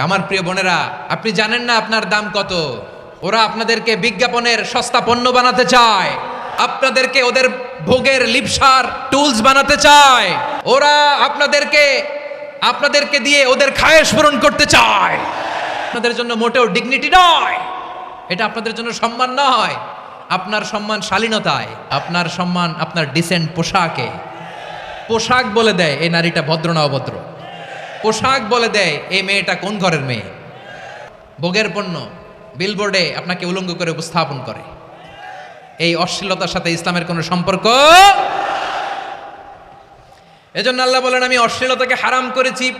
আমার প্রিয় বোনেরা, আপনি জানেন না আপনার দাম কত? ওরা আপনাদেরকে বিজ্ঞাপনের সস্তা পণ্য বানাতে চায়। আপনাদেরকে ওদের ভোগের লিপসার টুলস বানাতে চায়। ওরা আপনাদেরকে আপনাদেরকে দিয়ে ওদের খায়েশ পূরণ করতে চায়। আপনাদের জন্য মোটেও ডিগনিটি নয়। এটা আপনাদের জন্য সম্মান নয়। আপনার সম্মান শালীনতায়, আপনার সম্মান আপনার ডিসেন্ট পোশাকে। পোশাক বলে দেয়, এই নারীটা ভদ্র না অভদ্র। পোশাক বলে দেয়, এই মেয়েটা কোন ঘরের মেয়ে? ভোগের পণ্য বিলবোর্ডে আপনাকে উলঙ্গ করে উপস্থাপন করে। এই অশ্লীলতার সাথে ইসলামের কোনো সম্পর্ক? এজন্য আল্লাহ বলেন, আমি অশ্লীলতাকে হারাম করেছি।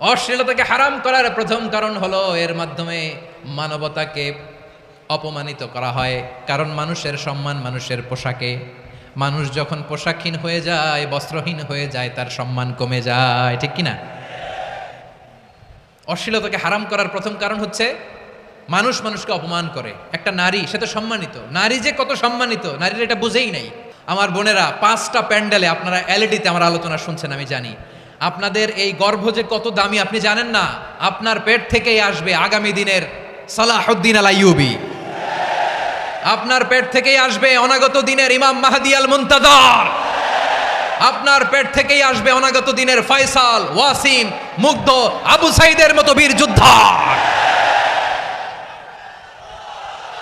অশ্লীলতাকে হারাম করার প্রথম কারণ হলো, এর মাধ্যমে মানবতাকে অপমানিত করা হয়। কারণ মানুষের সম্মান মানুষের পোশাকে। মানুষ যখন পোশাকহীন হয়ে যায়, বস্ত্রহীন হয়ে যায়, তার সম্মান কমে যায়, ঠিক কি না অশ্লীলতাকে হারাম করার প্রথম কারণ হচ্ছে মানুষ মানুষকে অপমান করে। একটা নারী, সে তো সম্মানিত। নারী যে কত সম্মানিত, নারীর এটা বুঝেই নাই। আমার বোনেরা, পাঁচটা প্যান্ডেলে আপনারা এলইডিতে আমার আলোচনা শুনছেন, আমি জানি। আপনাদের এই গর্ভ যে কত দামি, আপনি জানেন না? আপনার পেট থেকেই আসবে আগামী দিনের সালাহুদ্দিন আল আইয়ুবি। আপনার পেট থেকেই আসবে অনাগত দিনের ইমাম মাহাদি আল মুন্তাদার আপনার পেট থেকেই আসবে অনাগত দিনের ফয়সাল, ওয়াসিম, মুগ্ধ আবু সাইদের মতো বীর যোদ্ধা।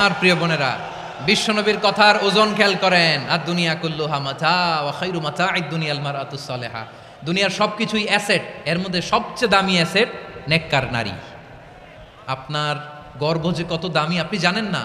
আর প্রিয় বোনেরা, বিশ্বনবীর কথার ওজন খেয়াল করেন। আর দুনিয়া কুল্লুহা মাথা ওয়া খাইরু মাথা আইদ দুনিয়াল মারাতুস সালেহা। দুনিয়ার সবকিছুই অ্যাসেট, এর মধ্যে সবচেয়ে দামি অ্যাসেট নেককার নারী। আপনার গর্ভ যে কত দামি আপনি জানেন না?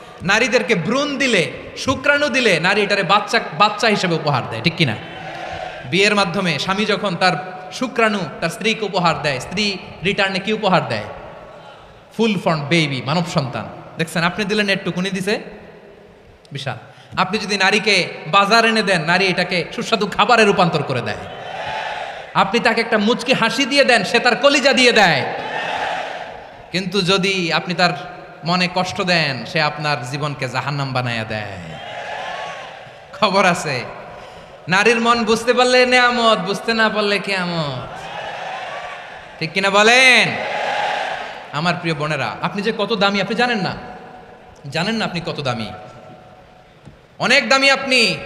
নারীদেরকে ভ্রূণ দিলে, শুক্রাণু দিলে নারী এটারে বাচ্চা বাচ্চা হিসেবে উপহার দেয়, ঠিক কিনা? বিয়ের মাধ্যমে স্বামী যখন তার শুক্রাণু, তার স্ত্রীকে উপহার দেয়, স্ত্রী রিটার্নে কি উপহার দেয়? ফুল ফর্ম, বেবি, মানব সন্তান। দেখছেন, আপনি দিলেন একটুকুনি দিছে? বিশাল। আপনি যদি নারীকে বাজার এনে দেন, নারী এটাকে সুস্বাদু খাবারে রূপান্তর করে দেয়। আপনি তাকে একটা মুচকি হাসি দিয়ে দেন, সে তার কলিজা দিয়ে দেয়। কিন্তু যদি আপনি তার মনে কষ্ট দেন, সে আপনার জীবনকে জাহান্নাম বানায়া দেয়। খবর আছে। নারীর মন বুঝতে পারলে নেয়ামত, বুঝতে না পারলে কেয়ামত। ঠিক কিনা বলেন? আমার প্রিয় বোনেরা, আপনি যে কত দামি, আপনি জানেন না? জানেন না আপনি কত দামি? অনেক দামি আপনি।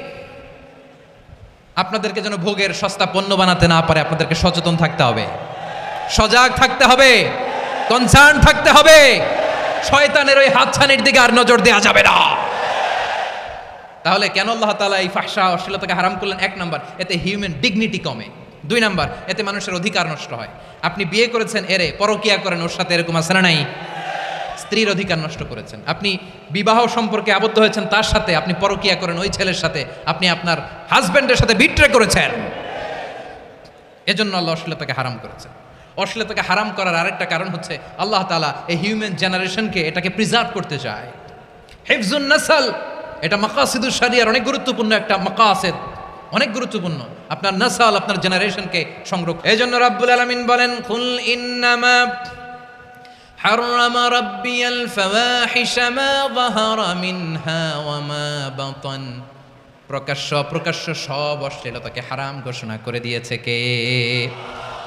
আপনাদেরকে যেন ভোগের সস্তা পণ্য বানাতে না পারে, আপনাদেরকে সচেতন থাকতে হবে। সজাগ থাকতে হবে। কনসার্ন থাকতে হবে। শয়তানের ওই হাতছানির দিকে আর নজর দেওয়া যাবে না। তাহলে কেন আল্লাহ তালা এই ফাঁসা অশ্লীলতাকে হারাম করলেন? এক নম্বর, এতে হিউম্যান ডিগনিটি কমে। দুই নাম্বার, এতে মানুষের অধিকার নষ্ট হয়। আপনি বিয়ে করেছেন, এরে পরকিয়া করেন, ওর সাথে এরকম আছে নাই? স্ত্রীর অধিকার নষ্ট করেছেন। আপনি বিবাহ সম্পর্কে আবদ্ধ হয়েছেন, তার সাথে আপনি পরকিয়া করেন, ওই ছেলের সাথে আপনি আপনার হাজব্যান্ডের সাথে বিট্রে করেছেন। এজন্য আল্লাহ অশ্লীলতাকে হারাম করেছেন। অশ্লীলতাকে হারাম করার আরেকটা কারণ হচ্ছে আল্লাহ তালা এই হিউম্যান জেনারেশনকে এটাকে প্রিজার্ভ করতে চায় হেফজুন নাসাল এটা মাকাসিদুর শারিয়ার অনেক গুরুত্বপূর্ণ একটা মাকাসেদ অনেক গুরুত্বপূর্ণ আপনার নাসাল আপনার জেনারেশনকে সংরক্ষণ এই জন্য রাব্বুল আলমিন বলেন কুল ইন্নামা حرم ربي الفواحش ما ظهر منها وما بطن প্রকাশ্য প্রকাশ্য সব অশ্লীলতাকে হারাম ঘোষণা করে দিয়েছে কে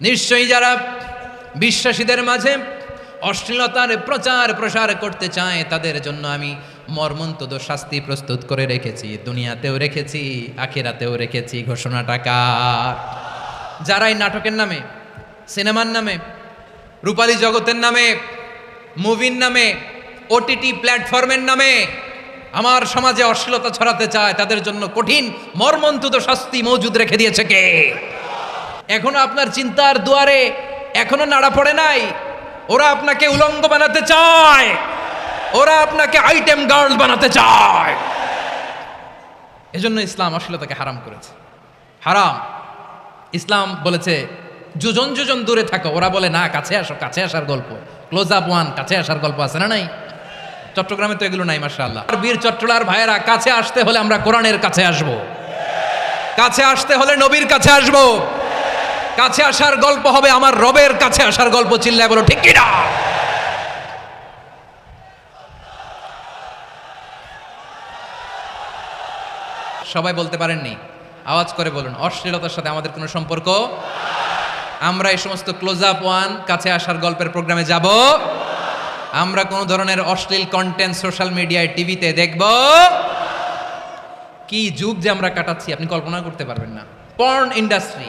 নিশ্চয়ই যারা বিশ্বাসীদের মাঝে অশ্লীলতার প্রচার প্রসার করতে চায়, তাদের জন্য আমি মর্মন্তদ শাস্তি প্রস্তুত করে রেখেছি, দুনিয়াতেও রেখেছি, আখেরাতেও রেখেছি, ঘোষণাটা কার? যারা এই নাটকের নামে, সিনেমার নামে, রূপালী জগতের নামে, মুভির নামে ওটিটি প্ল্যাটফর্মের নামে আমার সমাজে অশ্লীলতা ছড়াতে চায়, তাদের জন্য কঠিন মর্মন্তুদ শাস্তি মজুদ রেখে দিয়েছে কে? এখনও আপনার চিন্তার দুয়ারে এখনও নাড়া পড়ে নাই। ওরা আপনাকে উলঙ্গ বানাতে চায়। ওরা আপনাকে আইটেম গার্ল বানাতে চায়। এজন্য ইসলাম অশ্লীলতাকে হারাম করেছে। হারাম। ইসলাম বলেছে, যোজন যোজন দূরে থাকো। ওরা বলে, না, কাছে আসো, কাছে আসার গল্প। ক্লোজ আপ ওয়ান কাছে আসার গল্প আছে না নাই? চট্টগ্রামে তো এগুলো নাই মার্শাল্লাহ আর বীর চট্টলার ভাইয়েরা, কাছে আসতে হলে আমরা কোরআনের কাছে আসব। কাছে আসতে হলে নবীর কাছে আসব। কাছে আসার গল্প হবে, আমার রবের কাছে আসার গল্প চিল্লায় বলো, ঠিক কিনা? সবাই বলতে পারেননি, আওয়াজ করে বলুন, অশ্লীলতার সাথে আমাদের কোনো সম্পর্ক? আমরা এই সমস্ত ক্লোজ আপ ওয়ান কাছে আসার গল্পের প্রোগ্রামে যাব। আমরা কোনো ধরনের অশ্লীল কন্টেন্ট সোশ্যাল মিডিয়ায় টিভিতে দেখব। কি যুগ যে আমরা কাটাচ্ছি, আপনি কল্পনা করতে পারবেন না। পর্ন ইন্ডাস্ট্রি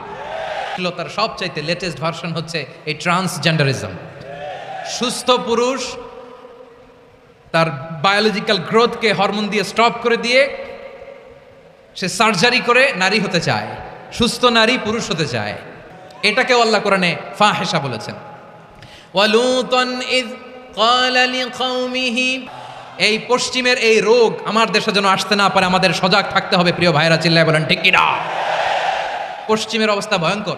অশ্লীলতার সবচাইতে লেটেস্ট ভার্সন হচ্ছে এই ট্রান্সজেন্ডারিজম সুস্থ পুরুষ তার বায়োলজিক্যাল গ্রোথকে হরমোন দিয়ে স্টপ করে দিয়ে সে সার্জারি করে নারী হতে চায়, সুস্থ নারী পুরুষ হতে চায়। এটাকেও আল্লাহ কোরআনে বলেছেন। ইয ক্বাল লিকাওমিহি, এই পশ্চিমের এই রোগ আমার দেশে যেন আসতে না পারে, আমাদের সজাগ থাকতে হবে, প্রিয় ভাইরা, চিল্লায় বলেন, ঠিক পশ্চিমের অবস্থা ভয়ঙ্কর।